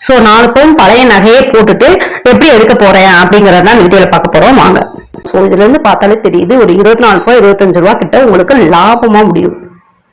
So நாலு பவுன் பழைய நகையை போட்டுட்டு எப்படி எடுக்க போறேன் அப்படிங்கறத தான் வீடியோல பார்க்க போறோம். வாங்க. ஸோ இதுல இருந்து பார்த்தாலே தெரியுது ஒரு இருபத்தி நாலு ரூபாய் இருபத்தஞ்சு ரூபா கிட்ட உங்களுக்கு லாபமா முடியும்.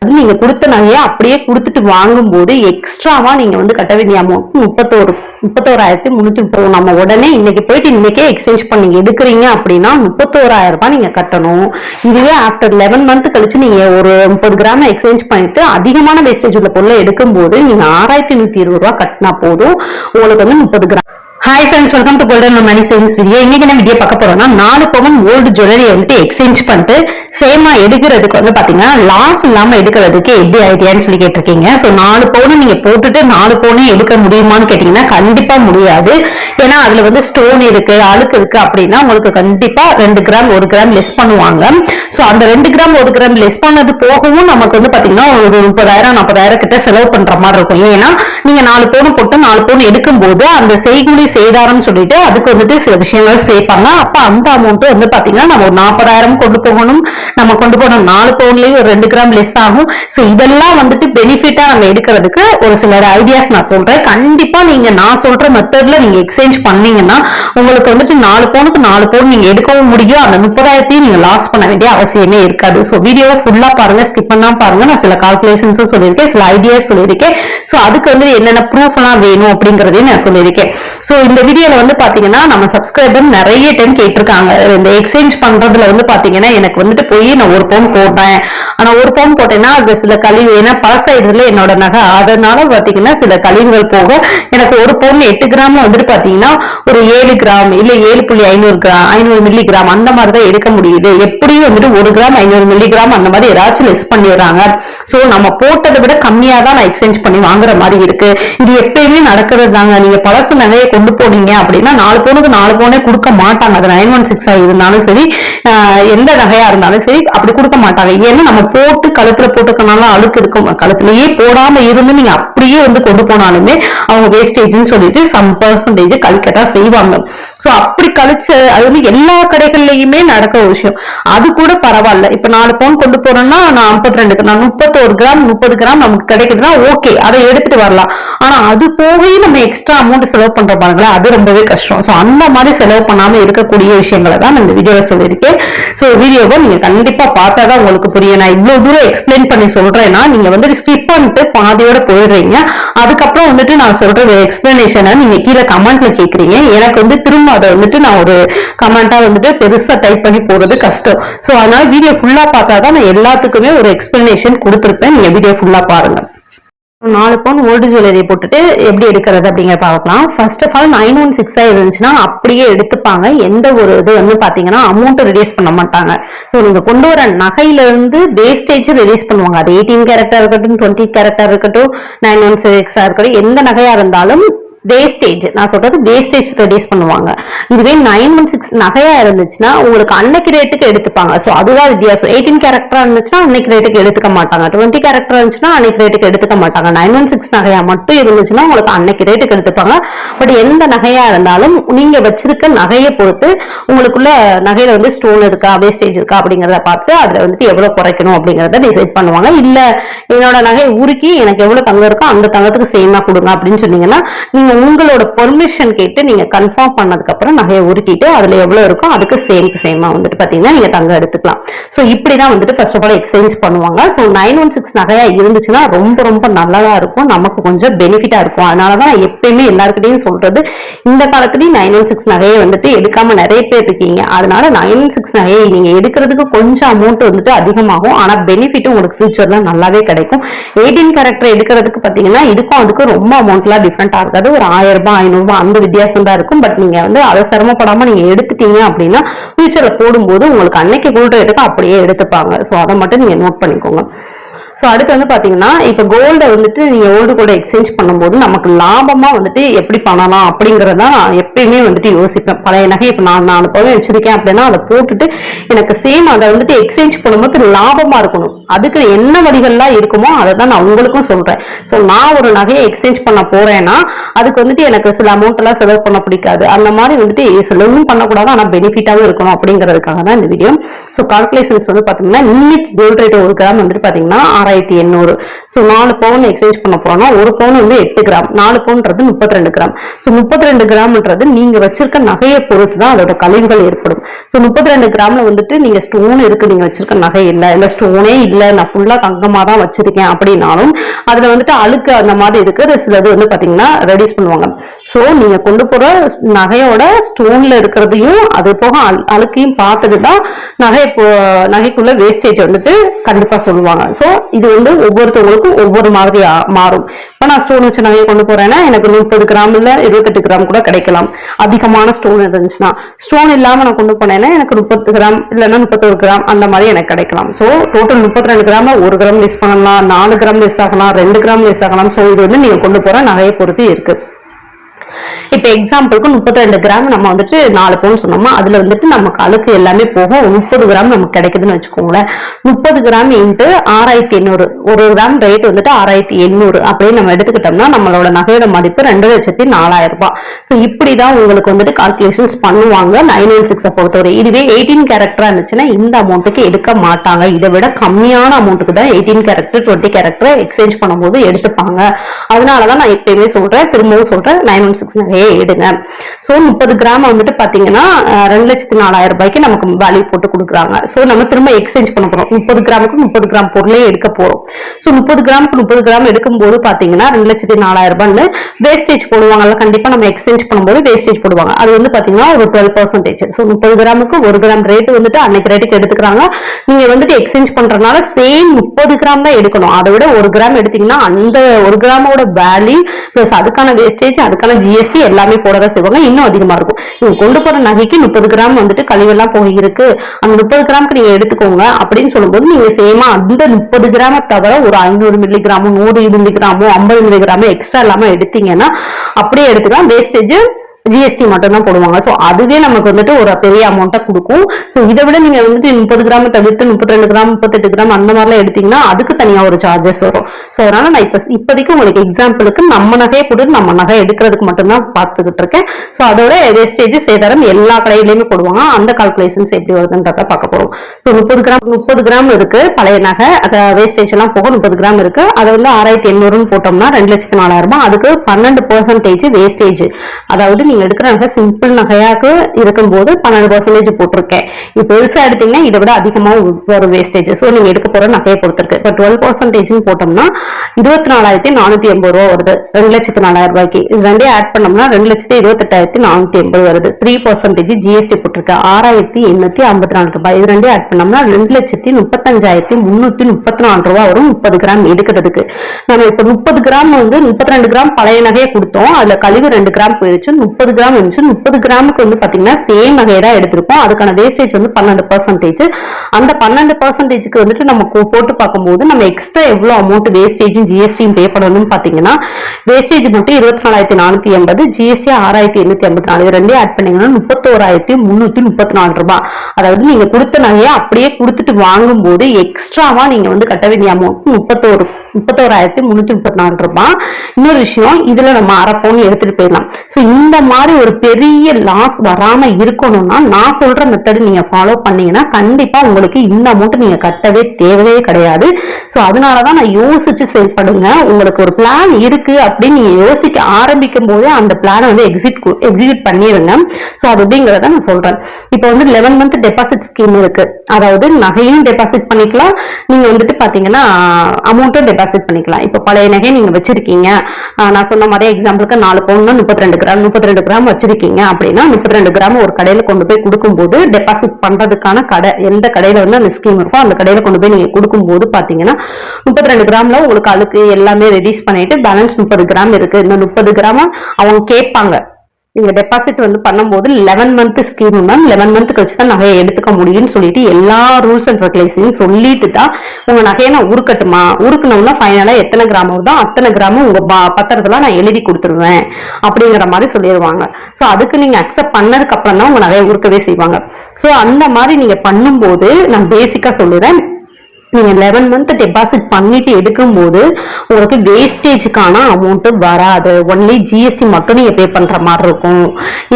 அது நீங்க கொடுத்த நகையை அப்படியே கொடுத்துட்டு வாங்கும்போது எக்ஸ்ட்ராவா நீங்க வந்து கட்ட வேண்டிய அமௌண்ட் முப்பத்தோரு முப்பத்தோராயிரத்தி முன்னூத்தி முப்பது. நம்ம உடனே இன்னைக்கு போயிட்டு இன்னைக்கே எக்ஸ்சேஞ்ச் பண்ணி எடுக்கிறீங்க அப்படின்னா முப்பத்தோராயிரம் ரூபாய் நீங்க கட்டணும். இதுவே ஆஃப்டர் லெவன் மந்த் கழிச்சு நீங்க ஒரு முப்பது கிராம் எக்ஸ்சேஞ்ச் பண்ணிட்டு அதிகமான வேஸ்டேஜ் உள்ள பொருளை எடுக்கும்போது நீங்க ஆறாயிரத்தி நூத்தி இருபது ரூபாய் கட்டினா போதும். உங்களுக்கு வந்து முப்பது gram hi friends welcome to golden money savings video இன்னைக்கு என்ன வீடியோ பார்க்க போறோம்னா நாலு பவன் ஓல்டு ஜுவல்லரி வந்துட்டு எக்ஸ்சேஞ்ச் பண்ணிட்டு சேமா எடுக்கிறதுக்கு வந்து பாத்தீங்கன்னா லாஸ் இல்லாம எடுக்கிறதுக்கு எப்படி ஐடியான்னு சொல்லி கேட்டிருக்கீங்க. ஸோ நாலு பவுன் நீங்க போட்டுட்டு நாலு பவுனே எடுக்க முடியுமான்னு கேட்டீங்கன்னா கண்டிப்பா முடியாது. ஏன்னா அதுல வந்து ஸ்டோன் இருக்கு அழுக்கு இருக்கு அப்படின்னா உங்களுக்கு கண்டிப்பா ரெண்டு கிராம் ஒரு கிராம் லெஸ் பண்ணுவாங்க. ஸோ அந்த ரெண்டு கிராம் ஒரு கிராம் லெஸ் பண்ணது போகவும் நமக்கு வந்து பாத்தீங்கன்னா ஒரு முப்பதாயிரம் நாற்பதாயிரம் கிட்ட செலவு பண்ற மாதிரி இருக்கும். ஏன்னா நீங்க நாலு பவுன் போட்டு நாலு பவுன் எடுக்கும்போது அந்த செய்குலி செய்தாரம் சொல்லிட்டு அதுக்கு வந்துட்டு சில விஷயங்கள் சேர்ப்பாங்க அப்ப அந்த அமௌண்ட் வந்து பாத்தீங்கன்னா நம்ம ஒரு நாற்பதாயிரம் கொண்டு போகணும். நம்ம கொண்டு போன நாலு பவுன்லயும் ஒரு ரெண்டு கிராம் லெஸ் ஆகும். சோ இதெல்லாம் வந்துட்டு பெனிஃபிட்டா நம்ம எடுக்கிறதுக்கு ஒரு சில ஐடியாஸ் நான் சொல்றேன். கண்டிப்பா நீங்க நான் சொல்ற மெத்தட்ல நீங்க எக்ஸ்சேஞ்ச் பண்ணீங்கன்னா உங்களுக்கு வந்துட்டு நாலு பவுனுக்கு நாலு பவுன் நீங்க எடுக்கவும் முடியும். அந்த முப்பதாயிரத்தையும் நீங்க லாஸ் பண்ண வேண்டிய அவசியமே இருக்காது. சோ வீடியோவை ஃபுல்லா பாருங்க. ஸ்கிப் பண்ணா பாருங்க. நான் சில கால்குலேஷன்ஸும் சொல்லியிருக்கேன். சில ஐடியாஸ் சொல்லியிருக்கேன். சோ அதுக்கு வந்து என்னென்ன ப்ரூஃப் எல்லாம் வேணும் அப்படிங்கறதையும் நான் சொல்லியிருக்கேன். சோ இந்த வீடியோல வந்து பாத்தீங்கன்னா நம்ம சப்ஸ்கிரைபர் நிறைய டைம் கேட்டிருக்காங்க. இந்த எக்ஸ்சேஞ்ச் பண்றதுல வந்து பாத்தீங்கன்னா எனக்கு வந்துட்டு போய் நான் ஒரு பவுன் போட்டேன். ஆனா ஒரு பவுன் போட்டேன்னா அது சில கழிவு ஏன்னா பழசாயிடுதுல என்னோட நகை. அதனால பாத்தீங்கன்னா சில கழிவுகள் போக எனக்கு ஒரு பவுன் எட்டு கிராம் வந்துட்டு பாத்தீங்கன்னா ஒரு ஏழு கிராம் இல்ல ஏழு புள்ளி ஐநூறு கிராம் ஐநூறு மில்லி கிராம் அந்த மாதிரி தான் எடுக்க முடியுது. எப்படியும் வந்துட்டு ஒரு கிராம் ஐநூறு மில்லி கிராம் அந்த மாதிரி ஏதாச்சும் லெஸ் பண்ணிடுறாங்க சோ நம்ம போட்டதை விட கம்மியா தான் நான் எக்ஸ்சேஞ்ச் பண்ணி வாங்குற மாதிரி இருக்கு. இது எப்பயுமே நடக்கிறது தாங்க நீங்க பழசு நகையை கொண்டு கொண்டு போனீங்க அப்படின்னா நாலு பவுனுக்கு நாலு பவுனே கொடுக்க மாட்டாங்க. அது நைன் ஒன் சிக்ஸ் இருந்தாலும் சரி எந்த நகையா இருந்தாலும் சரி அப்படி கொடுக்க மாட்டாங்க. ஏன்னா நம்ம போட்டு கழுத்துல போட்டுக்கனால அழுக்கு இருக்கும். கழுத்துலயே போடாம இருந்து நீங்க அப்படியே வந்து கொண்டு போனாலுமே அவங்க வேஸ்டேஜ்னு சொல்லிட்டு சம் பர்சன்டேஜ் கழிக்கத்தான் செய்வாங்க. சோ அப்படி கழிச்ச அது வந்து எல்லா கடைகள்லயுமே நடக்கிற ஒரு விஷயம். அது கூட பரவாயில்ல. இப்ப நாலு பவுன் கொண்டு போறோம்னா நான் ஐம்பத்தி ரெண்டுக்கு நான் முப்பத்தோரு கிராம் முப்பது கிராம் நமக்கு கிடைக்குதுன்னா ஓகே அதை எடுத்துட்டு வரலாம். ஆனா அது போகவே நம்ம எக்ஸ்ட்ரா அமௌண்ட் செலவு பண்ற பாருங்களா அது ரொம்பவே கஷ்டம். சோ அந்த மாதிரி செலவு பண்ணாம இருக்கக்கூடிய விஷயங்களை தான் நான் இந்த வீடியோல சொல்லியிருக்கேன். ஸோ வீடியோவை நீங்க கண்டிப்பா பார்த்தாதான் உங்களுக்கு புரியும். நான் இவ்வளவு தூரம் எக்ஸ்பிளைன் பண்ணி சொல்றேன்னா நீங்க வந்து ஸ்கிப் பண்ணிட்டு பாதியோட போயிடுறீங்க. அதுக்கப்புறம் வந்துட்டு நான் சொல்ற எக்ஸ்பிளனேஷனை நீங்க கீழே கமெண்ட்ல கேக்குறீங்க. எனக்கு வந்து திரும்ப அதை வந்துட்டு நான் ஒரு கமெண்டா வந்துட்டு பெருசா டைப் பண்ணி போறது கஷ்டம். ஸோ அதனால வீடியோ ஃபுல்லா பார்த்தாதான் நான் எல்லாத்துக்குமே ஒரு எக்ஸ்பிளனேஷன் கொடுத்துருப்பேன். நீங்க வீடியோ ஃபுல்லா பாருங்க. நாலு பவுன் ஓல்டு ஜுவல்லரி போட்டுட்டு எப்படி எடுக்கிறது அப்படிங்கிற பார்க்கலாம். First of all nine one சிக்ஸாக இருந்துச்சுன்னா அப்படியே எடுத்துப்பாங்க. எந்த ஒரு இது வந்து பார்த்தீங்கன்னா அமௌண்ட்டை ரிடியூஸ் பண்ண மாட்டாங்க. ஸோ நீங்கள் கொண்டு வர நகையிலேருந்து வேஸ்டேஜ் ரிலீஸ் பண்ணுவாங்க. அது எயிட்டீன் கேரக்டர் இருக்கட்டும் டுவெண்ட்டி கேரக்டர் இருக்கட்டும் நைன் ஒன் சிக்ஸாக இருக்கட்டும் எந்த நகையாக இருந்தாலும் வேஸ்டேஜ் நான் சொல்றது வேஸ்டேஜ் ரெடியூஸ் பண்ணுவாங்க. இதுவே நைன் ஒன் சிக்ஸ் நகையா இருந்துச்சுன்னா உங்களுக்கு அன்னைக்கு ரேட்டுக்கு எடுத்துப்பாங்க. ஸோ அதுதான் வித்தியாசம். எயிட்டீன் கேரக்டரா இருந்துச்சுன்னா அன்னைக்கு ரேட்டுக்கு எடுத்துக்க மாட்டாங்க. டுவெண்ட்டி கேரக்டர் இருந்துச்சுன்னா அன்னைக்கு ரேட்டுக்கு எடுத்துக்க மாட்டாங்க. நைன் ஒன் சிக்ஸ் நகையா மட்டும் இருந்துச்சுன்னா உங்களுக்கு அன்னைக்கு ரேட்டுக்கு எடுத்துப்பாங்க. பட் எந்த நகையா இருந்தாலும் நீங்க வச்சிருக்க நகையை பொறுத்து உங்களுக்குள்ள நகையில வந்து ஸ்டோன் இருக்கா வேஸ்டேஜ் இருக்கா அப்படிங்கறத பார்த்து அதுல வந்துட்டு எவ்வளவு குறைக்கணும் அப்படிங்கறத டிசைட் பண்ணுவாங்க. இல்ல என்னோட நகையை உருக்கி எனக்கு எவ்வளவு தங்கம் இருக்கோ அந்த தங்கத்துக்கு சேமா கொடுங்க அப்படின்னு சொன்னீங்கன்னா நீங்க உங்களோட பெர்மிஷன் கேட்டு நீங்க கன்ஃபார்ம் பண்ணதுக்கு அப்புறம் நகையை உருக்கிட்டு அதுல எவ்வளவு இருக்கோ அதுக்கு சேம்க்கு சேமா வந்துட்டு பாத்தீங்கன்னா நீங்க தங்க எடுத்துக்கலாம். சோ இப்படிதான் வந்துட்டு ஃபர்ஸ்ட் ஆஃப் ஆல் எக்ஸ்சேஞ்ச் பண்ணுவாங்க. சோ நைன் ஒன் சிக்ஸ் நகையா இருந்துச்சுன்னா ரொம்ப ரொம்ப நல்லதா இருக்கும். நமக்கு கொஞ்சம் பெனிஃபிட்டா இருக்கும். அதனாலதான் எப்பயுமே எல்லாருக்கிட்டையும் சொல்றது இந்த காலத்துலயும் நைன் ஒன் சிக்ஸ் நகையை வந்துட்டு எடுக்காம நிறைய பேர் இருக்கீங்க. அதனால நைன் ஒன் சிக்ஸ் நகையை நீங்க எடுக்கிறதுக்கு கொஞ்சம் அமௌண்ட் வந்துட்டு அதிகமாகும். ஆனா பெனிஃபிட் உங்களுக்கு ஃபியூச்சர்ல நல்லாவே கிடைக்கும். எயிட்டீன் கேரக்டர் எடுக்கிறதுக்கு பாத்தீங்கன்னா இதுக்கும் அதுக்கும் ரொம்ப அமௌண்ட்லாம் டிஃப்ரெண்டா இருக்காது. ஒரு ஆயிரம் ரூபாய் ஐநூறுரூபா அந்த வித்தியாசம் தான் இருக்கும். பட் நீங்க வந்து அதை சிரமப்படாம நீங்க எடுத்துட்டீங்க அப்படின்னா ஃபியூச்சர்ல போடும்போது உங்களுக்கு அன்னைக்கு கூட ரேட்டுக்கு அப்படியே எடுத்துப்பாங்க. ஸோ அதை மட்டும் நீங்க நோட் பண்ணிக்கோங்க. ஸோ அடுத்து வந்து பார்த்தீங்கன்னா இப்போ கோல்டை வந்துட்டு நீங்கள் ஓல்டு கூட எக்ஸ்சேஞ்ச் பண்ணும்போது நமக்கு லாபமாக வந்துட்டு எப்படி பண்ணலாம் அப்படிங்கிறத நான் எப்பயுமே வந்துட்டு யோசிப்பேன். பழைய நகை இப்போ நான் நாலு பவுன் வச்சிருக்கேன் அப்படின்னா அதை போட்டுட்டு எனக்கு சேம் அதை வந்துட்டு எக்ஸ்சேஞ்ச் பண்ணும்போது லாபமாக இருக்கணும். அதுக்கு என்ன வழிகள்லாம் இருக்குமோ அதை தான் நான் உங்களுக்கும் சொல்கிறேன் ஸோ நான் ஒரு நகையை எக்ஸ்சேஞ்ச் பண்ண போகிறேன்னா அதுக்கு வந்துட்டு எனக்கு சில அமௌண்ட் எல்லாம் செலவு பண்ண பிடிக்காது. அந்த மாதிரி வந்துட்டு செலவும் பண்ணக்கூடாது. ஆனால் பெனிஃபிட்டாகவும் இருக்கணும் அப்படிங்கிறதுக்காக தான் இந்த வீடியோ ஸோ கால்குலேஷன்ஸ் வந்து பார்த்தீங்கன்னா இன்னைக்கு கோல்ட் ரேட் ஒரு கிராம் வந்துட்டு பார்த்தீங்கன்னா ஆறாயிரத்தி எண்ணூறு. ஸோ நாலு பவுன் எக்ஸ்சேஞ்ச் பண்ண போறோம்னா ஒரு பவுன் வந்து எட்டு கிராம். நாலு பவுன்றது முப்பத்தி ரெண்டு கிராம். ஸோ முப்பத்தி ரெண்டு கிராம்ன்றது நீங்க வச்சிருக்க நகையை பொறுத்து தான் அதோட கழிவுகள் ஏற்படும். ஸோ முப்பத்தி ரெண்டு கிராம்ல வந்துட்டு நீங்க ஸ்டோன் இருக்கு நீங்க வச்சிருக்க நகை இல்லை. இல்லை ஸ்டோனே இல்லை. நான் ஃபுல்லா தங்கமா தான் வச்சிருக்கேன் அப்படின்னாலும் அதுல வந்துட்டு அழுக்கு அந்த மாதிரி இருக்கு. சிலது வந்து பாத்தீங்கன்னா ரெடியூஸ் பண்ணுவாங்க. ஸோ நீங்க கொண்டு போற நகையோட ஸ்டோன்ல இருக்கிறதையும் அது போக அழுக்கையும் பார்த்துட்டு தான் நகை நகைக்குள்ள வேஸ்டேஜ் வந்துட்டு கண்டிப்பா சொல்லுவாங்க. ஸோ இது வந்து ஒவ்வொருத்தவங்களுக்கும் ஒவ்வொரு மாதிரி மாறும். இப்போ நான் ஸ்டோன் வச்சு நகையை கொண்டு போறேன்னா எனக்கு முப்பது கிராம் இல்ல இருபத்தெட்டு கிராம் கூட கிடைக்கலாம். அதிகமான ஸ்டோன் இருந்துச்சுன்னா ஸ்டோன் இல்லாம நான் கொண்டு போனேன்னா எனக்கு முப்பத்து கிராம் இல்லைன்னா முப்பத்தொரு கிராம் அந்த மாதிரி எனக்கு கிடைக்கலாம். ஸோ டோட்டல் முப்பத்தி ரெண்டு கிராம் ஒரு கிராம் லெஸ் பண்ணலாம் நாலு கிராம் லெஸ் ஆகலாம் ரெண்டு கிராம் லெஸ் ஆகலாம். ஸோ இது வந்து நீங்க கொண்டு போற நகையை பொறுத்து இருக்கு. இப்போ எக்ஸாம்பிளுக்கு முப்பத்தி ரெண்டு கிராம் நம்ம வந்துட்டு நாலு பவுன் சொன்னோமா அதுல வந்துட்டு நமக்கு அழுக்கு எல்லாமே போகும். முப்பது கிராம் நமக்கு கிடைக்குதுன்னு வச்சுக்கோங்களேன். முப்பது கிராம் இன்ட்டு ஆறாயிரத்தி எண்ணூறு. ஒரு கிராம் ரேட் வந்துட்டு ஆறாயிரத்தி எண்ணூறு. அப்படின்னு நம்ம எடுத்துக்கிட்டோம்னா நம்மளோட நகையோட மதிப்பு ரெண்டு லட்சத்தி நாலாயிரம் ரூபாய். ஸோ இப்படிதான் உங்களுக்கு வந்துட்டு கால்குலேஷன்ஸ் பண்ணுவாங்க நைன் ஒன் சிக்ஸை பொறுத்தவரை. இதுவே எயிட்டீன் கேரக்டரா இருந்துச்சுன்னா இந்த அமௌண்ட்டுக்கு எடுக்க மாட்டாங்க. இதை விட கம்மியான அமௌண்ட்டுக்கு தான் eighteen carat twenty carat exchange பண்ணும்போது எடுத்துப்பாங்க. அதனாலதான் நான் எப்பயுமே சொல்றேன் திரும்பவும் சொல்றேன் நைன் ஒன் சிக்ஸ் நிறைய எடுங்க. ஸோ முப்பது கிராம் வந்துட்டு பாத்தீங்கன்னா ரெண்டு லட்சத்தி நாலாயிரம் ரூபாய்க்கு நமக்கு வேல்யூ போட்டு கொடுக்குறாங்க. ஸோ நம்ம திரும்ப எக்ஸ்சேஞ்ச் பண்ண போகிறோம் முப்பது கிராமுக்கு முப்பது கிராம் பொருளே எடுக்க போகிறோம் ஸோ முப்பது கிராமுக்கு முப்பது கிராம் எடுக்கும்போது பாத்தீங்கன்னா ரெண்டு லட்சத்தி நாலாயிரம் ரூபான்னு வேஸ்டேஜ் போடுவாங்கல்ல கண்டிப்பா நம்ம எக்ஸ்சேஞ்ச் பண்ணும்போது வேஸ்டேஜ் போடுவாங்க. அது வந்து பாத்தீங்கன்னா ஒரு டுவெல் பர்சன்டேஜ் ஸோ முப்பது கிராமுக்கு ஒரு கிராம் ரேட் வந்துட்டு அன்னைக்கு ரேட்டுக்கு எடுத்துக்கிறாங்க. நீங்க வந்துட்டு எக்ஸ்சேஞ்ச் பண்றதுனால சேம் முப்பது கிராம் தான் எடுக்கணும். அதை விட ஒரு கிராம் எடுத்தீங்கன்னா அந்த ஒரு கிராமோட வேல்யூ ப்ளஸ் அதுக்கான வேஸ்டேஜ் அதுக்கான ஜிஎஸ்டி எல்லாமே போடதான் செய்வாங்க. இன்னும் அதிகமா இருக்கும். நீங்க கொண்டு போற நகைக்கு முப்பது கிராம் வந்துட்டு கழிவெல்லாம் போய் இருக்கு அந்த முப்பது கிராமுக்கு நீங்க எடுத்துக்கோங்க அப்படின்னு சொல்லும்போது நீங்க சேமா அந்த முப்பது கிராம தவிர ஒரு ஐநூறு மில்லி கிராமோ நூறு மில்லி கிராமோ ஐம்பது மில்லி கிராமோ எக்ஸ்ட்ரா இல்லாம எடுத்தீங்கன்னா அப்படியே எடுத்துக்கலாம். வேஸ்டேஜ் ஜிஎஸ்டி மட்டும் தான் போடுவாங்க. ஸோ அதுவே நமக்கு வந்துட்டு ஒரு பெரிய அமௌண்ட்டை கொடுக்கும். ஸோ இதை விட நீங்க வந்துட்டு முப்பது கிராம் தவிர்த்து முப்பத்தி ரெண்டு கிராம் முப்பத்தெட்டு கிராம் அந்த மாதிரிலாம் எடுத்தீங்கன்னா அதுக்கு தனியா ஒரு சார்ஜஸ் வரும். ஸோ அதனால நான் இப்போ இப்போதைக்கு உங்களுக்கு எக்ஸாம்பிளுக்கு நம்ம நகையை போட்டு நம்ம நகை எடுக்கிறதுக்கு மட்டும்தான் பார்த்துக்கிட்டு இருக்கேன். ஸோ அதோட வேஸ்டேஜ் சேதாரம் எல்லா கடையிலையுமே போடுவாங்க. அந்த கால்குலேஷன்ஸ் எப்படி வருதுன்றத பார்க்க போறோம். ஸோ முப்பது கிராம் முப்பது கிராம் இருக்கு பழைய நகை. அதை வேஸ்டேஜ் எல்லாம் போக முப்பது கிராம் இருக்கு. அதை வந்து ஆறாயிரத்தி எண்ணூறுன்னு போட்டோம்னா ரெண்டு லட்சத்தி நாலாயிரம் ரூபாய். அதுக்கு பன்னெண்டு பர்சன்டேஜ் வேஸ்டேஜ் அதாவது நீங்க எடுக்கிற நகை சிம்பிள் நகையாக இருக்கும்போது பன்னெண்டு பர்சன்டேஜ் போட்டிருக்கேன். இப்போ பெருசா எடுத்தீங்கன்னா இதை விட அதிகமா வரும் வேஸ்டேஜ் ஸோ நீங்க எடுக்க போற நகையை பொறுத்திருக்கு. இப்போ டுவெல் பர்சன்டேஜ் போட்டோம்னா இருபத்தி நாலாயிரத்தி நானூத்தி எண்பது ரூபா வருது. ரெண்டு லட்சத்தி நாலாயிரம் ரூபாய்க்கு. இது ரெண்டே ஆட் பண்ணோம்னா ரெண்டு லட்சத்தி இருபத்தெட்டாயிரத்தி நானூத்தி எண்பது வருது. த்ரீ பர்சன்டேஜ் ஜிஎஸ்டி போட்டிருக்கு. ஆறாயிரத்தி எண்ணூத்தி ஐம்பத்தி நாலு ரூபாய். இது ரெண்டே ஆட் பண்ணோம்னா ரெண்டு லட்சத்தி முப்பத்தஞ்சாயிரத்தி முன்னூத்தி முப்பத்தி நாலு ரூபா வரும் முப்பது கிராம் எடுக்கிறதுக்கு. நம்ம இப்ப முப்பது கிராம் வந்து முப்பத்தி ரெண்டு கிராம் பழைய நகையை கொடுத்தோம். அதுல கழிவு ரெண்டு கிராம் போயிடுச்சு முப்பது கிராம் இருந்துச்சு. முப்பது கிராமுக்கு வந்து பாத்தீங்கன்னா சேம் நகையை தான் எடுத்திருப்போம் அதுக்கான வேஸ்டேஜ் வந்து பன்னெண்டு பர்சன்டேஜ் அந்த பன்னெண்டு பர்சன்டேஜ்க்கு வந்துட்டு நம்ம போட்டு பார்க்கும்போது நம்ம எக்ஸ்ட்ரா எவ்வளவு அமௌண்ட் வேஸ்டேஜும் ஜிஎஸ்டியும் பே பண்ணணும்னு பாத்தீங்கன்னா வேஸ்டேஜ் மட்டும் இருபத்தி நாலாயிரத்தி நானூத்தி எண்பது ஜிஎஸ்டி ஆறாயிரத்தி எண்ணூத்தி ஐம்பத்தி நாலு. ரெண்டே ஆட் பண்ணீங்கன்னா முப்பத்தோராயிரத்தி முன்னூத்தி முப்பத்தி நாலு ரூபாய். அதாவது நீங்க கொடுத்த நகையை அப்படியே கொடுத்துட்டு வாங்கும்போது எக்ஸ்ட்ராவா நீங்க வந்து கட்ட வேண்டிய அமௌண்ட் முப்பத்தோரு முப்பத்தோராயிரத்தி முன்னூத்தி முப்பத்தி நாலு ரூபாய் இன்னொரு விஷயம் இதுல நம்ம அரை பவுன் எடுத்துட்டு போயிடலாம். சோ இந்த மாதிரி ஒரு பெரிய லாஸ் வராம இருக்கணும்னா நான் சொல்ற மெத்தடு நீங்க ஃபாலோ பண்ணீங்கன்னா கண்டிப்பா உங்களுக்கு இந்த அமௌண்ட் நீங்க கட்டவே தேவையே கிடையாது. சோ அதனாலதான் நான் யோசிச்சு செயல்படுங்க உங்களுக்கு ஒரு பிளான் இருக்கு அப்படின்னு நீங்க யோசிக்க ஆரம்பிக்கும் போதே அந்த பிளானை வந்து எக்ஸிட் எக்ஸிக்யூட் பண்ணிருங்க. சோ அது அப்படிங்கறத நான் சொல்றேன். இப்போ வந்து லெவன் மந்த் டெபாசிட் ஸ்கீம் இருக்கு. அதாவது நகையும் டெபாசிட் பண்ணிக்கலாம். நீங்க வந்துட்டு பாத்தீங்கன்னா அமௌண்ட்டும் டெபாசிட் பண்ணிக்கலாம். இப்போ பழைய நகை நீங்க வச்சிருக்கீங்க. நான் சொன்ன மாதிரி எக்ஸாம்பிளுக்கு நாலு பவுன்னா முப்பத்தி ரெண்டு கிராம் முப்பத்தி ரெண்டு கிராம் வச்சிருக்கீங்க அப்படின்னா முப்பத்தி ரெண்டு கிராம் ஒரு கடையில கொண்டு போய் கொடுக்கும்போது டெபாசிட் பண்றதுக்கான கடை எந்த கடையில வந்து அந்த ஸ்கீம் இருக்கோ அந்த கடையில கொண்டு போய் நீங்க கொடுக்கும்போது பாத்தீங்கன்னா முப்பத்தி ரெண்டு கிராம்ல உங்களுக்கு அழுக்கு எல்லாமே ரெடியூஸ் பண்ணிட்டு பேலன்ஸ் முப்பது கிராம் இருக்கு. இந்த முப்பது கிராம அவங்க கேட்பாங்க. நீங்க டெபாசிட் வந்து பண்ணும்போது eleven month scheme ma'am eleven month கழிச்சு தான் நகையை எடுத்துக்க முடியும்னு சொல்லிட்டு எல்லா ரூல்ஸ் அண்ட் ரெகுலேஷனையும் சொல்லிட்டு தான் உங்க நகையை நான் உருக்கட்டுமா உருக்கணும்னா ஃபைனலா எத்தனை கிராம் வருதோ அத்தனை கிராமும் உங்க ப- பத்திரத்துல நான் எழுதி கொடுத்துருவேன். அப்படிங்கிற மாதிரி சொல்லிடுவாங்க ஸோ அதுக்கு நீங்க அக்செப்ட் பண்ணதுக்கு அப்புறம் தான் உங்க நகையை உருக்கவே செய்வாங்க. ஸோ அந்த மாதிரி நீங்க பண்ணும்போது நான் பேசிக்கா சொல்லுறேன். நீங்கள் லெவன் மந்த் டெபாசிட் பண்ணிட்டு எடுக்கும்போது உங்களுக்கு வேஸ்டேஜுக்கான அமௌண்ட்டும் வராது. ஒன்லி ஜிஎஸ்டி மட்டும் நீங்கள் பே பண்ணுற மாதிரி இருக்கும்.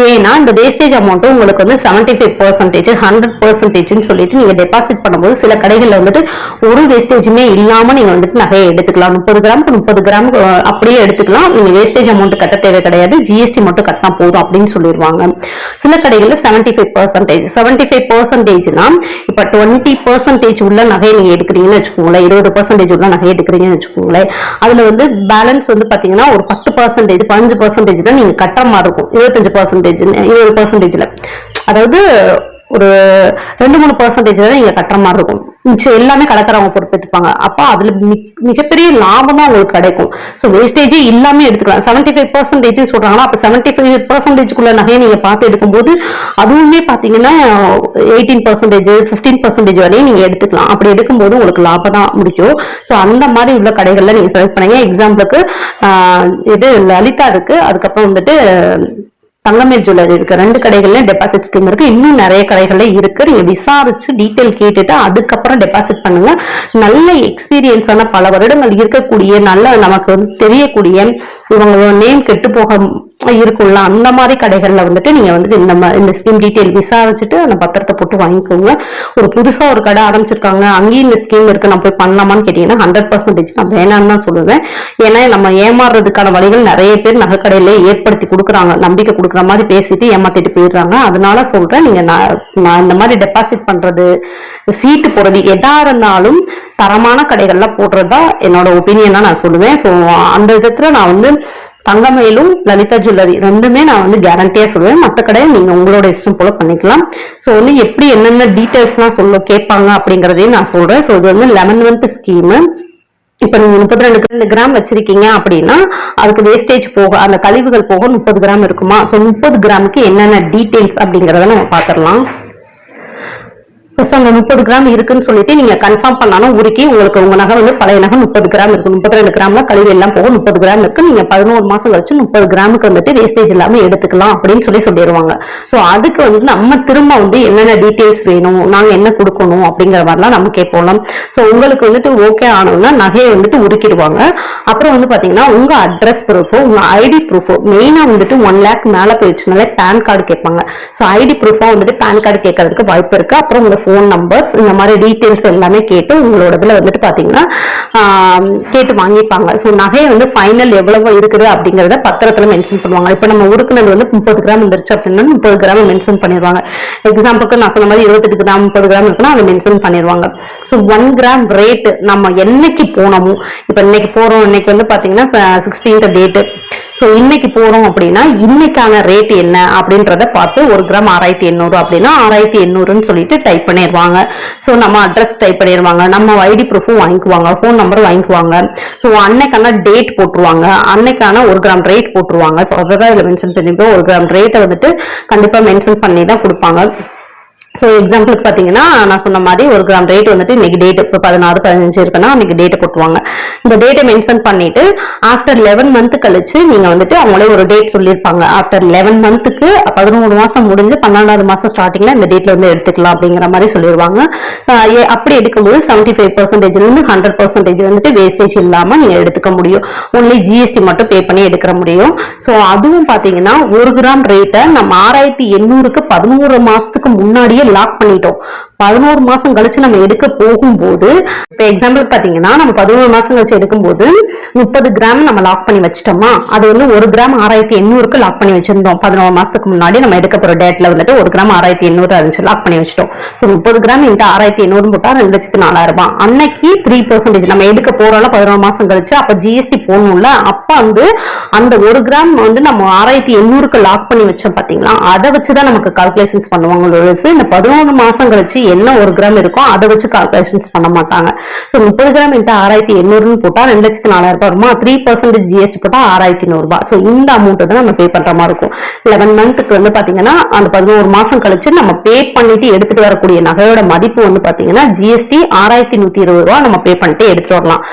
ஏன்னா இந்த வேஸ்டேஜ் அமௌண்ட்டு உங்களுக்கு வந்து செவன்டி ஃபைவ் பர்சன்டேஜ் ஹண்ட்ரட் பர்சன்டேஜ்னு சொல்லிட்டு நீங்கள் டெபாசிட் பண்ணும்போது சில கடைகளில் வந்துட்டு ஒரு வேஸ்டேஜுமே இல்லாமல் நீங்கள் வந்துட்டு நகையை எடுத்துக்கலாம். முப்பது கிராமுக்கு முப்பது கிராம் அப்படியே எடுத்துக்கலாம். நீங்கள் வேஸ்டேஜ் அமௌண்ட் கட்ட தேவை கிடையாது. ஜிஎஸ்டி மட்டும் கட்டினா போதும் அப்படின்னு சொல்லிடுவாங்க. சில கடைகளில் seventy five percentage seventy five பர்சன்டேஜ்னா இப்போ டுவெண்ட்டி பர்சன்டேஜ் உள்ள நகையை நீங்கள் எடுக்கிறீங்கன்னு வச்சுக்கோங்களேன். இருபது பர்சன்டேஜ் உள்ள நகை எடுக்கிறீங்கன்னு வச்சுக்கோங்களேன். அதுல வந்து பேலன்ஸ் வந்து பாத்தீங்கன்னா ஒரு பத்து பர்சன்டேஜ் பதினஞ்சு பர்சன்டேஜ் தான் நீங்க கட்டுற மாதிரி இருக்கும் இருபத்தஞ்சு பர்சன்டேஜ் இருபது பர்சன்டேஜ்ல அதாவது ஒரு ரெண்டு மூணு பர்சன்டேஜ் தான் நீங்க கட்டுற மாதிரி இருக்கும். மிச்சம் எல்லாமே கடைக்காரவங்க பொறுப்பேற்றுப்பாங்க அப்போ அதுல மிகப்பெரிய லாபம் தான் உங்களுக்கு கிடைக்கும். ஸோ வேஸ்டேஜே எல்லாமே எடுத்துக்கலாம். செவன்டி ஃபைவ் பர்சன்டேஜ் சொல்கிறாங்கன்னா அப்போ செவன்டி ஃபைவ் பர்சன்டேஜ்க்குள்ள நகையை நீங்க பார்த்து எடுக்கும்போது அதுவுமே பாத்தீங்கன்னா எயிட்டீன் பர்சன்டேஜ் ஃபிஃப்டீன் பர்சன்டேஜ் வரையும் நீங்க எடுத்துக்கலாம். அப்படி எடுக்கும்போது உங்களுக்கு லாபம் தான் முடிக்கும். ஸோ அந்த மாதிரி உள்ள கடைகள்ல நீங்க செலக்ட் பண்ணுங்க. எக்ஸாம்பிளுக்கு இது லலிதா இருக்கு அதுக்கப்புறம் வந்துட்டு தங்கமேல் ஜுவல்லரி இருக்கு. ரெண்டு கடைகள்ல டெபாசிட் ஸ்கீம் இருக்கு. இன்னும் நிறைய கடைகள்ல இருக்கு. நீங்க விசாரிச்சு டீட்டெயில் கேட்டுட்டு அதுக்கப்புறம் டெபாசிட் பண்ணுங்க. நல்ல எக்ஸ்பீரியன்ஸான பல வருடங்கள் இருக்கக்கூடிய நல்ல நமக்கு வந்து தெரியக்கூடிய இவங்களோட நேம் கெட்டு போக இருக்கும்ல அந்த மாதிரி கடைகள்ல வந்துட்டு நீங்க வந்துட்டு இந்த இந்த ஸ்கீம் டீட்டெயில் விசாரிச்சுட்டு அந்த பத்திரத்தை போட்டு வாங்கிக்கோங்க. ஒரு புதுசா ஒரு கடை ஆரம்பிச்சிருக்காங்க அங்கேயும் இந்த ஸ்கீம் இருக்கு நான் போய் பண்ணலாமான்னு கேட்டீங்கன்னா ஹண்ட்ரட் பர்சன்டேஜ் நான் வேணாம்னு தான் சொல்லுவேன். ஏன்னா நம்ம ஏமாறுறதுக்கான வழிகள் நிறைய பேர் நகைக்கடையில ஏற்படுத்தி கொடுக்குறாங்க நம்பிக்கை கொடுக்குற மாதிரி பேசிட்டு ஏமாத்திட்டு போயிடுறாங்க. அதனால சொல்றேன் நீங்க நான் நான் இந்த மாதிரி டெபாசிட் பண்றது சீட்டு போடுறது எதா இருந்தாலும் தரமான கடைகள்ல போடுறதா என்னோட ஒப்பீனியனா நான் சொல்லுவேன். ஸோ அந்த விதத்துல நான் வந்து தங்கமயிலும் லலிதா ஜுவல்லரி ரெண்டுமே நான் வந்து கேரண்டியா சொல்லுவேன். மற்ற கடையை நீங்க உங்களோட இஷ்டம் போல பண்ணிக்கலாம். ஸோ வந்து எப்படி என்னென்ன டீட்டெயில்ஸ்லாம் சொல்ல கேட்பாங்க அப்படிங்கறதையும் நான் சொல்றேன். ஸோ இது வந்து லெவன் மந்த் ஸ்கீமு இப்ப நீங்க முப்பத்தி ரெண்டு ரெண்டு கிராம் வச்சிருக்கீங்க அப்படின்னா அதுக்கு வேஸ்டேஜ் போக அந்த கழிவுகள் போக முப்பது கிராம் இருக்குமா? ஸோ முப்பது கிராமுக்கு என்னென்ன டீட்டெயில்ஸ் அப்படிங்கறத நம்ம பார்த்துடலாம். ஃபர்ஸ்ட் அந்த முப்பது கிராம் இருக்குன்னு சொல்லிட்டு நீங்க கன்ஃபார்ம் பண்ணாலும் உருக்கி உங்களுக்கு உங்க நகை வந்து பழைய நகை முப்பது கிராம் இருக்கு. முப்பத்தி ரெண்டு கிராம்ல கழிவு எல்லாம் போக முப்பது கிராம் இருக்கு. நீங்க பதினோரு மாசம் கழிச்சு முப்பது கிராமுக்கு வந்துட்டு வேஸ்டேஜ் இல்லாம எடுத்துக்கலாம் அப்படின்னு சொல்லி சொல்லிடுவாங்க சோ அதுக்கு வந்து நம்ம திரும்ப வந்து என்னென்ன டீட்டெயில்ஸ் வேணும் நாங்க என்ன கொடுக்கணும் அப்படிங்கிற மாதிரிலாம் நம்ம கேட்போம் சோ உங்களுக்கு வந்துட்டு ஓகே ஆனோம்னா நகையை வந்துட்டு உருக்கிடுவாங்க. அப்புறம் வந்து பாத்தீங்கன்னா உங்க அட்ரஸ் ப்ரூஃபோ உங்க ஐடி ப்ரூஃபோ மெயினா வந்துட்டு ஒன் லேக் மேல போயிடுச்சுனாலே பேன் கார்டு கேட்பாங்க. ஸோ ஐடி ப்ரூஃபா வந்துட்டு பேன் கார்டு கேட்கறதுக்கு வாய்ப்பு இருக்கு. அப்புறம் உங்க ஃபோன் நம்பர்ஸ் இந்த மாதிரி டீட்டெயில்ஸ் எல்லாமே கேட்டு உங்களோட இதில் வந்துட்டு பார்த்தீங்கன்னா கேட்டு வாங்கிப்பாங்க. ஸோ நகை வந்து ஃபைனல் எவ்வளவு இருக்குது அப்படிங்கிறத பத்திரத்தில் மென்ஷன் பண்ணுவாங்க. இப்போ நம்ம உருக்குனது வந்து முப்பது கிராம் வந்துருச்சு அப்படின்னா முப்பது கிராம் மென்ஷன் பண்ணிடுவாங்க எக்ஸாம்பிளுக்கு நான் சொன்ன மாதிரி இருபத்தெட்டு கிராம் முப்பது கிராம் இருக்குன்னா அதை மென்ஷன் பண்ணிடுவாங்க ஸோ ஒன் கிராம் ரேட்டு நம்ம என்னைக்கு போனோமோ இப்போ இன்னைக்கு போகிறோம் இன்னைக்கு வந்து பார்த்தீங்கன்னா சிக்ஸ்டீன்த் டேட்டு ஸோ இன்னைக்கு போகிறோம் அப்படின்னா இன்னைக்கான ரேட் என்ன அப்படின்றத பார்த்து ஒரு கிராம் ஆறாயிரத்தி எண்ணூறு அப்படின்னா ஆறாயிரத்தி எண்ணூறுன்னு சொல்லிட்டு டைப் பண்ணிடுவாங்க. ஸோ நம்ம அட்ரஸ் டைப் பண்ணிடுவாங்க. நம்ம ஐடி ப்ரூஃபும் வாங்கிக்குவாங்க. ஃபோன் நம்பரும் வாங்கிக்குவாங்க. ஸோ அன்னைக்கான டேட் போட்டுருவாங்க. அன்னைக்கான ஒரு கிராம் ரேட் போட்டுருவாங்க. ஸோ அதை இதில் மென்ஷன் பண்ணிப்போம் ஒரு கிராம் ரேட்டை வந்துட்டு கண்டிப்பாக மென்ஷன் பண்ணி தான் கொடுப்பாங்க. ஸோ எக்ஸாம்பிளுக்கு பார்த்தீங்கன்னா நான் சொன்ன மாதிரி ஒரு கிராம் ரேட் வந்துட்டு இன்னைக்கு டேட் இப்போ பதினாறு பதினஞ்சு இருக்குன்னா அன்னைக்கு டேட்டை போட்டுருவாங்க. இந்த டேட்டை மென்ஷன் பண்ணிட்டு ஆஃப்டர் லெவன் மந்த் கழிச்சு நீங்கள் வந்துட்டு அவங்களே ஒரு டேட் சொல்லியிருப்பாங்க. ஆஃப்டர் லெவன் மந்த்துக்கு பதினோரு மாதம் முடிஞ்சு பன்னெண்டாவது மாதம் ஸ்டார்டிங்கில் இந்த டேட்டில் வந்து எடுத்துக்கலாம் அப்படிங்கிற மாதிரி சொல்லிடுவாங்க அப்படி எடுக்கும்போது செவன்ட்டி ஃபைவ் பர்சன்டேஜ்லேருந்து ஹண்ட்ரட் பர்சன்டேஜ் வந்துட்டு வேஸ்டேஜ் இல்லாமல் நீங்கள் எடுத்துக்க முடியும். ஒன்லி ஜிஎஸ்டி மட்டும் பே பண்ணி எடுக்கிற முடியும். ஸோ அதுவும் பார்த்தீங்கன்னா ஒரு கிராம் ரேட்டை நம்ம ஆறாயிரத்தி எண்ணூறுக்கு பதினோரு மாதத்துக்கு முன்னாடியே லாக் பண்ணிட்டோம். பதினோரு மாசம் கழிச்சு நம்ம எடுக்க போகும்போது இப்போ எக்ஸாம்பிள் பாத்தீங்கன்னா நம்ம பதினோரு மாசம் கழிச்சு எடுக்கும்போது முப்பது கிராம் நம்ம லாக் பண்ணி வச்சிட்டோமா? அது வந்து ஒரு கிராம் ஆறாயிரத்தி எண்ணூறுக்கு லாக் பண்ணி வச்சிருந்தோம். பதினோரு மாசத்துக்கு முன்னாடி நம்ம எடுக்க போற டேட்ல வந்துட்டு ஒரு கிராம் ஆறாயிரத்தி எண்ணூறு இருந்துச்சு லாக் பண்ணி வச்சிட்டோம். ஸோ முப்பது கிராம் இன்ட்டு ஆறாயிரத்தி எண்ணூறு போட்டா ரெண்டு லட்சத்தி நாலாயிரம் ரூபாய். அன்னைக்கு த்ரீ பர்சன்டேஜ் நம்ம எடுக்க போறோம்ல பதினோரு மாசம் கழிச்சு அப்ப ஜிஎஸ்டி போடணும்ல அப்ப வந்து அந்த ஒரு கிராம் வந்து நம்ம ஆறாயிரத்தி எண்ணூறுக்கு லாக் பண்ணி வச்சோம் பாத்தீங்களா? அதை வச்சுதான் நமக்கு கால்குலேஷன்ஸ் பண்ணுவாங்க. இந்த பதினோரு மாசம் கழிச்சு என்ன ஒரு கிராம் இருக்கோ அதை வச்சு கால்குலேஷன்ஸ் பண்ண மாட்டாங்க. ஸோ முப்பது கிராம் இன்ட்டு ஆறாயிரத்தி எண்ணூறுன்னு போட்டால் ரெண்டு லட்சத்தி நாலாயிரம் ரூபாய் வருமா? த்ரீ பர்சன்டேஜ் ஜிஎஸ்டி போட்டால் ஆறாயிரத்தி நூறுரூபா ஸோ இந்த அமௌண்ட் தான் நம்ம பே பண்ணுற மாதிரி இருக்கும். லெவன் மந்த்துக்கு வந்து பார்த்தீங்கன்னா அந்த பதினோரு மாதம் கழிச்சு நம்ம பே பண்ணிட்டு எடுத்துட்டு வரக்கூடிய நகையோட மதிப்பு வந்து பார்த்தீங்கன்னா ஜிஎஸ்டி ஆறாயிரத்தி நூற்றி இருபது ரூபா நம்ம பே பண்ணிட்டு எடுத்துட்டு வரலாம்.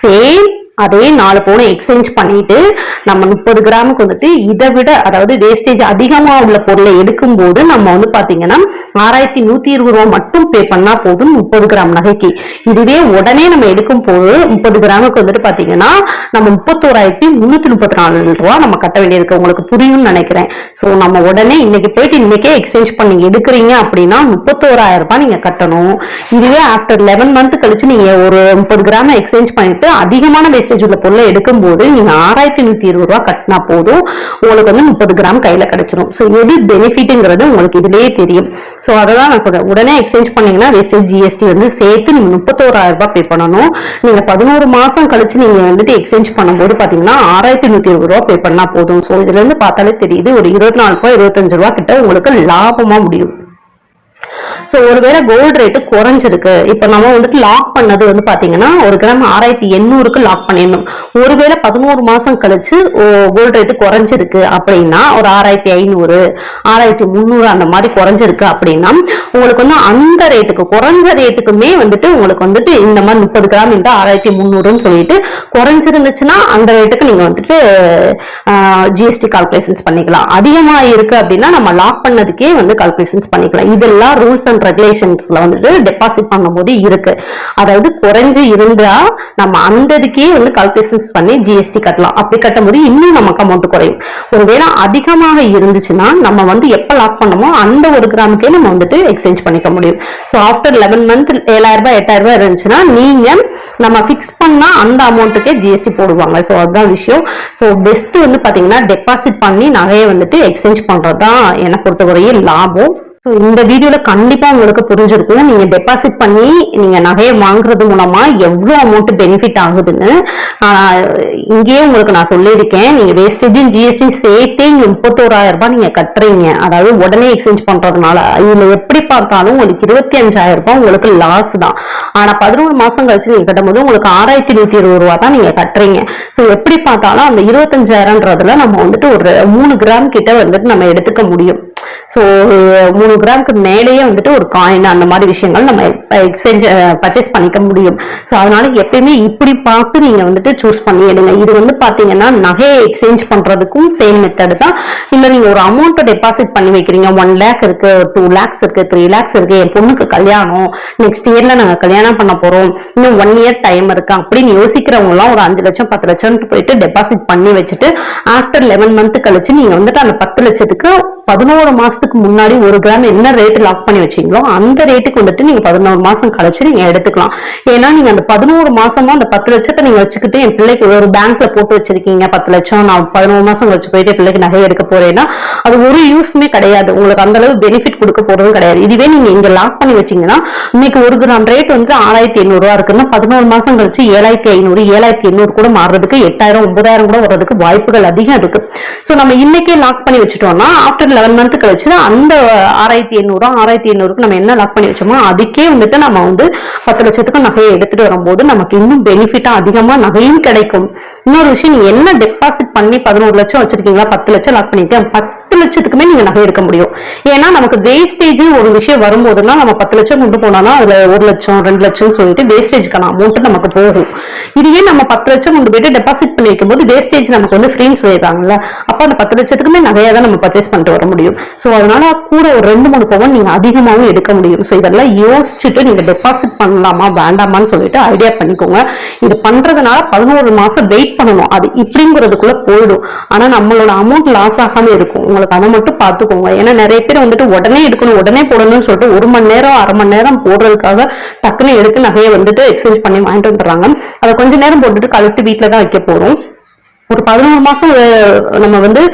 சேம் அதே நாலு பவுனை எக்ஸ்சேஞ்ச் பண்ணிட்டு நம்ம முப்பது கிராமுக்கு வந்துட்டு இதை விட அதாவது வேஸ்டேஜ் அதிகமா உள்ள பொருளை எடுக்கும்போது நம்ம வந்து பாத்தீங்கன்னா ஆறாயிரத்தி நூத்தி இருபது ரூபா மட்டும் பே பண்ணா போதும் முப்பது கிராம் நகைக்கு. இதுவே உடனே நம்ம எடுக்கும் போது முப்பது கிராமுக்கு வந்துட்டு பாத்தீங்கன்னா நம்ம முப்பத்தோராயிரத்தி முன்னூத்தி முப்பத்தி நாலு ரூபா நம்ம கட்ட வேண்டியிருக்கு. உங்களுக்கு புரியும்னு நினைக்கிறேன். சோ நம்ம உடனே இன்னைக்கு போயிட்டு இன்னைக்கே எக்ஸ்சேஞ்ச் பண்ணி எடுக்கிறீங்க அப்படின்னா முப்பத்தோராயிரம் ரூபாய் நீங்க கட்டணும். இதுவே ஆஃப்டர் லெவன் மந்த் கழிச்சு நீங்க ஒரு முப்பது கிராம் எக்ஸ்சேஞ்ச் பண்ணிட்டு அதிகமான வேஸ்டேஜ் உள்ள பொருளை எடுக்கும் போது நீங்க ஆறாயிரத்தி நூத்தி இருபது ரூபா கட்டினா போதும். உங்களுக்கு வந்து முப்பது கிராம் கையில கிடைச்சிடும் ஸோ எது பெனிஃபிட்ங்கிறது உங்களுக்கு இதுலயே தெரியும். ஸோ அதை தான் நான் சொல்றேன். உடனே எக்ஸ்சேஞ்ச் பண்ணீங்கன்னா வேஸ்டேஜ் ஜிஎஸ்டி வந்து சேர்த்து நீங்க முப்பத்தோராயிரம் ரூபாய் பே பண்ணணும். நீங்க பதினோரு மாசம் கழிச்சு நீங்க வந்துட்டு எக்ஸ்சேஞ்ச் பண்ணும்போது பாத்தீங்கன்னா ஆறாயிரத்தி நூத்தி இருபது ரூபா பே பண்ணா போதும். ஸோ இதுல இருந்து பார்த்தாலே தெரியுது. ஒரு இருபத்தி நாலு ரூபாய் இருபத்தஞ்சு ரூபா கிட்ட உங்களுக்கு லாபமா முடியும். ஸோ ஒருவேளை கோல்டு ரேட்டு குறைஞ்சிருக்கு. இப்போ நம்ம வந்துட்டு லாக் பண்ணது வந்து பார்த்தீங்கன்னா ஒரு கிராம் ஆறாயிரத்தி எண்ணூறுக்கு லாக் பண்ணிடணும். ஒருவேளை பதினோரு மாதம் கழிச்சு கோல்டு ரேட்டு குறைஞ்சிருக்கு அப்படின்னா ஒரு ஆறாயிரத்தி ஐநூறு ஆறாயிரத்தி முந்நூறு அந்த மாதிரி குறைஞ்சிருக்கு அப்படின்னா உங்களுக்கு வந்து அந்த ரேட்டுக்கு குறைஞ்ச ரேட்டுக்குமே வந்துட்டு உங்களுக்கு வந்துட்டு இந்த மாதிரி முப்பது கிராம் இந்த ஆறாயிரத்தி முந்நூறுன்னு சொல்லிட்டு குறைஞ்சிருந்துச்சுன்னா அந்த ரேட்டுக்கு நீங்கள் வந்துட்டு ஜிஎஸ்டி கால்குலேஷன்ஸ் பண்ணிக்கலாம். அதிகமாக இருக்கு அப்படின்னா நம்ம லாக் பண்ணதுக்கே வந்து கால்குலேஷன்ஸ் பண்ணிக்கலாம். இதெல்லாம் ரூல்ஸ் அண்ட் ரெகுலேஷன்ஸ்ல வந்துட்டு டெபாசிட் பண்ணும்போது இருக்கு. அதாவது குறைஞ்சு இருந்தா நம்ம அந்த இதுக்கே வந்து கல்குலேஷன்ஸ் பண்ணி ஜிஎஸ்டி கட்டலாம். அப்படி கட்டும்போது இன்னும் நமக்கு அமௌண்ட் குறையும். ஒருவேளை அதிகமாக இருந்துச்சுன்னா நம்ம வந்து எப்ப லாக் பண்ணமோ அந்த ஒரு கிராமுக்கே நம்ம வந்துட்டு எக்ஸ்சேஞ்ச் பண்ணிக்க முடியும். ஸோ ஆஃப்டர் லெவன் மந்த் ஏழாயிரம் ரூபாய் எட்டாயிரம் ரூபாய் இருந்துச்சுன்னா நீங்க நம்ம ஃபிக்ஸ் பண்ணா அந்த அமௌண்ட்டுக்கே ஜிஎஸ்டி போடுவாங்க. ஸோ அதுதான் விஷயம். ஸோ பெஸ்ட் வந்து பாத்தீங்கன்னா டெபாசிட் பண்ணி நகையை வந்துட்டு எக்ஸ்சேஞ்ச் பண்றது தான் என்னை பொறுத்தவரையும் லாபம். ஸோ இந்த வீடியோல கண்டிப்பா உங்களுக்கு புரிஞ்சிருக்கும் நீங்க டெபாசிட் பண்ணி நீங்க நகையை வாங்குறது மூலமா எவ்வளவு அமௌண்ட் பெனிஃபிட் ஆகுதுன்னு இங்கேயே உங்களுக்கு நான் சொல்லியிருக்கேன். நீங்க வேஸ்டேஜும் ஜிஎஸ்டி சேர்த்தே இங்க முப்பத்தோராயிரம் ரூபாய் நீங்க கட்டுறீங்க. அதாவது உடனே எக்ஸ்சேஞ்ச் பண்றதுனால இதுல எப்படி பார்த்தாலும் உங்களுக்கு இருபத்தி அஞ்சாயிரம் ரூபாய் உங்களுக்கு லாஸ் தான். ஆனா பதினோரு மாசம் கழிச்சு நீங்க கட்டும்போது உங்களுக்கு ஆறாயிரத்தி நூத்தி இருபது ரூபா தான் நீங்க கட்டுறீங்க. ஸோ எப்படி பார்த்தாலும் அந்த இருபத்தஞ்சாயிரம்ன்றதுல நம்ம வந்துட்டு ஒரு மூணு கிராம் கிட்ட வந்துட்டு நம்ம எடுத்துக்க முடியும். ஸோ மூணு கிராமுக்கு மேலேயே வந்துட்டு ஒரு காயின் அந்த மாதிரி விஷயங்கள் நம்ம எக்ஸ்சேஞ்ச் பர்ச்சேஸ் பண்ணிக்க முடியும். ஸோ அதனால எப்பயுமே இப்படி பார்த்து நீங்க வந்துட்டு சூஸ் பண்ணி எடுங்க. இது வந்து பாத்தீங்கன்னா நகையை எக்ஸ்சேஞ்ச் பண்றதுக்கும் சேம் மெத்தடு தான். இல்ல நீங்க ஒரு அமௌண்ட் டெபாசிட் பண்ணி வைக்கிறீங்க. ஒன் லேக் இருக்கு டூ லேக்ஸ் இருக்கு த்ரீ லேக்ஸ் இருக்கு. என் பொண்ணுக்கு கல்யாணம். நெக்ஸ்ட் இயர்ல நாங்க கல்யாணம் பண்ண போறோம். இன்னும் ஒன் இயர் டைம் இருக்கு? அப்படின்னு யோசிக்கிறவங்க எல்லாம் ஒரு அஞ்சு லட்சம் பத்து லட்சம் போயிட்டு டெபாசிட் பண்ணி வச்சுட்டு ஆஃப்டர் லெவன் மந்த் கழிச்சு நீங்க வந்துட்டு அந்த பத்து லட்சத்துக்கு பதினோரு மாசத்துக்கு முன்னாடி ஒரு கிராம் என்ன ரேட் லாக் பண்ணி வச்சீங்களோ அந்த ரேட்டுக்கு வந்துட்டு நீங்க பதினோரு மாசம் கழிச்சு நீங்க எடுத்துக்கலாம். ஏன்னா நீங்க அந்த பதினோரு மாசமா அந்த பத்து லட்சத்தை நீங்க வச்சுக்கிட்டு என் பிள்ளைக்கு ஒரு பேங்க்ல போட்டு வச்சிருக்கீங்க பத்து லட்சம் நான் பதினோரு மாசம் கழிச்சு போயிட்டு பிள்ளைக்கு நகை எடுக்க போறேன்னா அது ஒரு யூஸ்மே கிடையாது. உங்களுக்கு அந்த அளவு பெனிஃபிட் கொடுக்க போறதும் கிடையாது. இதுவே நீங்க இங்க லாக் பண்ணி வச்சீங்கன்னா இன்னைக்கு ஒரு கிராம் ரேட் வந்து ஆறாயிரத்தி ஐநூறு ரூபா இருக்குன்னா பதினோரு மாசம் கழிச்சு ஏழாயிரத்தி ஐநூறு ஏழாயிரத்தி எண்ணூறு கூட மாறுறதுக்கு எட்டாயிரம் ஒன்பதாயிரம் கூட வர்றதுக்கு வாய்ப்புகள் அதிகம் இருக்கு. சோ நம்ம இன்னைக்கே லாக் பண்ணி வச்சுட்டோம்னா ஆஃப்டர் லெவன் மந்த் கழிச்சு அந்த ஆறாயிரத்தி எண்ணூறு ஆறாயிரத்தி எண்ணூறுக்கு நம்ம என்ன லாக் பண்ணி வச்சோமோ அதுக்கே வந்துட்டு நம்ம வந்து பத்து லட்சத்துக்கு நகையை எடுத்துட்டு வரும்போது நமக்கு இன்னும் பெனிஃபிட்டா அதிகமா நகையும் கிடைக்கும். இன்னொரு விஷயம் நீங்க என்ன டெபாசிட் பண்ணி பதினோரு லட்சம் வச்சிருக்கீங்களா பத்து லட்சம் லாக் பண்ணிட்டு பத்து லட்சத்துக்குமே நீங்க நகை எடுக்க முடியும். ஏன்னா நமக்கு வேஸ்டேஜ் ஒரு விஷயம் வரும்போதுன்னா நம்ம பத்து லட்சம் கொண்டு போனோம்னா அதுல ஒரு லட்சம் ரெண்டு லட்சம் சொல்லிட்டு வேஸ்டேஜ்க்கான அமௌண்ட் நமக்கு போகும். இதையே நம்ம பத்து லட்சம் கொண்டு போயிட்டு டெபாசிட் பண்ணி வைக்கும்போது வேஸ்டேஜ் நமக்கு வந்து ஃப்ரீன்னு சொல்லிடுறாங்கல்ல? அப்ப அந்த பத்து லட்சத்துக்குமே நகையா தான் நம்ம பர்ச்சேஸ் பண்ணிட்டு வர முடியும். சோ அதனால கூட ஒரு ரெண்டு மூணு பவன் நீங்க அதிகமாகவும் எடுக்க முடியும். சோ இதெல்லாம் யோசிச்சுட்டு நீங்க டெபாசிட் பண்ணலாமா வேண்டாமான்னு சொல்லிட்டு ஐடியா பண்ணிக்கோங்க. இது பண்றதுனால பதினோரு மாசம் வெயிட் பண்ணணும். அது இப்படிங்கிறதுக்குள்ள போயிடும். ஆனா நம்மளோட அமௌண்ட் லாஸ் ஆகாம இருக்கும். உங்களுக்கு அதை மட்டும் பார்த்துக்கோங்க. ஏன்னா நிறைய பேர் வந்துட்டு உடனே எடுக்கணும் உடனே போடணும்னு சொல்லிட்டு ஒரு மணி நேரம் அரை மணி நேரம் போடுறதுக்காக டக்குன்னு எடுத்து நகையை வந்துட்டு எக்ஸ்சேஞ்ச் பண்ணி வாங்கிட்டு வந்துடுறாங்க. அதை கொஞ்ச நேரம் போட்டுட்டு கழுத்து வீட்டில் தான் வைக்க போகிறோம் ஒரு பதினோரு மாதம் நம்ம வந்து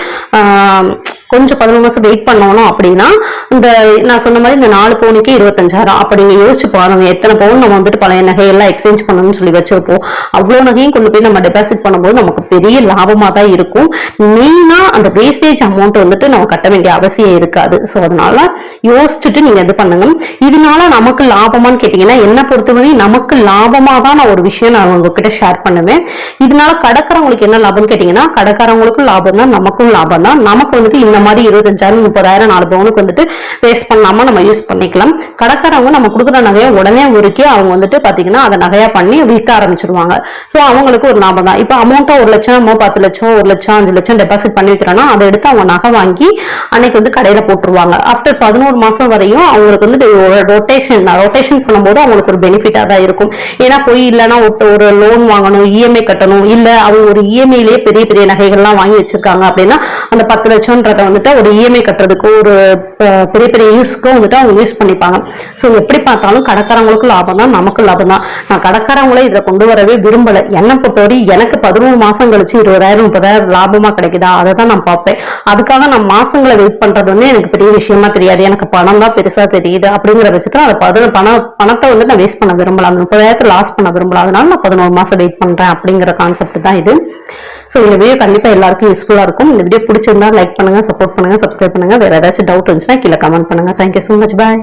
கொஞ்சம் பதினோரு மாதம் வெயிட் பண்ணணும் அப்படின்னா இந்த நான் சொன்ன மாதிரி இந்த நாலு பவுனுக்கு இருபத்தஞ்சாயிரம். அப்படி யோசிச்சு பாருங்க எத்தனை பவுன் நம்ம வந்துட்டு பழைய நகையெல்லாம் எக்ஸ்சேஞ்ச் பண்ணணும்னு சொல்லி வச்சிருப்போம். அவ்வளோ நகையும் கொண்டு போய் நம்ம டெபாசிட் பண்ணும்போது நமக்கு பெரிய லாபமாக தான் இருக்கும். மெயினாக அந்த வேஸ்டேஜ் அமௌண்ட் வந்துட்டு நம்ம கட்ட வேண்டிய அவசியம் இருக்காது. ஸோ அதனால யோசிச்சுட்டு நீங்க இது பண்ணுங்க. இதனால நமக்கு லாபமான்னு கேட்டிங்கன்னா என்ன பொறுத்தவரை நமக்கு லாபமா தான் நான் ஒரு விஷயம் நான் உங்ககிட்ட ஷேர் பண்ணுவேன். இதனால கடக்கிறவங்களுக்கு என்ன லாபம் கேட்டீங்கன்னா கடைக்காரவங்களுக்கும் லாபம் தான் நமக்கும் லாபம் தான் நமக்கு வந்துட்டு இந்த மாதிரி இருபத்தஞ்சாயிரம் முப்பதாயிரம் நாலு பவுனுக்கு வந்துட்டு வேஸ்ட் பண்ணாம நம்ம யூஸ் பண்ணிக்கலாம். கடைக்காரவங்க நம்ம கொடுக்குற நகையை உடனே உருக்கி அவங்க வந்துட்டு பாத்தீங்கன்னா அதை நகையா பண்ணி விற்க ஆரம்பிச்சிருவாங்க. சோ அவங்களுக்கு ஒரு லாபம் தான். இப்போ அமௌண்ட்டா ஒரு லட்சம் பத்து லட்சம் ஒரு லட்சம் அஞ்சு லட்சம் டெபாசிட் பண்ணி வைக்கிறோம்னா அதை எடுத்து அவங்க நகை வாங்கி அன்னைக்கு வந்து கடையில போட்டுருவாங்க. ஆஃப்டர் பதினோரு மாசம் வரையும் அவங்களுக்கு வந்து ரொட்டேஷன் ரொட்டேஷன் பண்ணும்போது அவங்களுக்கு ஒரு பெனிஃபிட்டா தான் இருக்கும். ஏன்னா போய் இல்லைன்னா ஒரு- ஒரு லோன் வாங்கணும் இஎம்ஐ கட்டணும். இல்ல அவங்க ஒரு இஎம்ஐலேயே பெரிய பெரிய நகைகள்லாம் வாங்கி வச்சிருக்காங்க அப்படின்னா அந்த பத்து லட்சம்ன்றத வந்துட்டு ஒரு இஎம்ஐ கட்டுறதுக்கு ஒரு பெரிய பெரிய யூஸ்க்கும் வந்துட்டு அவங்க யூஸ் பண்ணிப்பாங்க. ஸோ எப்படி பார்த்தாலும் கடைக்காரங்களுக்கு லாபம் தான் நமக்கு லாபம் தான். நான் கடைக்காரங்களே இதை கொண்டு வரவே விரும்பலை. என்னை பொறுத்தவரை எனக்கு பதினோரு மாசம் கழிச்சு இருபதாயிரம் முப்பதாயிரம் லாபமா கிடைக்குதா? அதை தான் நான் பார்ப்பேன். அதுக்காக நான் மாசங்களை வெயிட் பண்றது வந்து எனக்கு பெரிய விஷயமா தெரியாது. எனக்கு பணம் தான் பெருசா தெரியுது அப்படிங்கிற பட்சத்தில் அதை பதின பணம் பணத்தை வந்து நான் வேஸ்ட் பண்ண விரும்பலாம் அந்த முப்பதாயிரத்தை லாஸ் பண்ண விரும்பலாம் அதனால நான் பதினோரு மாசம் வெயிட் பண்றேன் அப்படிங்கிற கான்செப்ட் தான் இது. ஸோ இந்த வீடியோ கண்டிப்பாக எல்லாருக்கும் யூஸ்ஃபுல்லாக இருக்கும். இந்த வீடியோ பிடிச்சிருந்தா லைக் பண்ணுங்க சப்போர்ட் பண்ணுங்க சப்ஸ்கிரைப் பண்ணுங்க. வேறு ஏதாச்சும் டவுட் இருந்துச்சுன்னா கீழே கமெண்ட் பண்ணுங்க. Thank you so much bye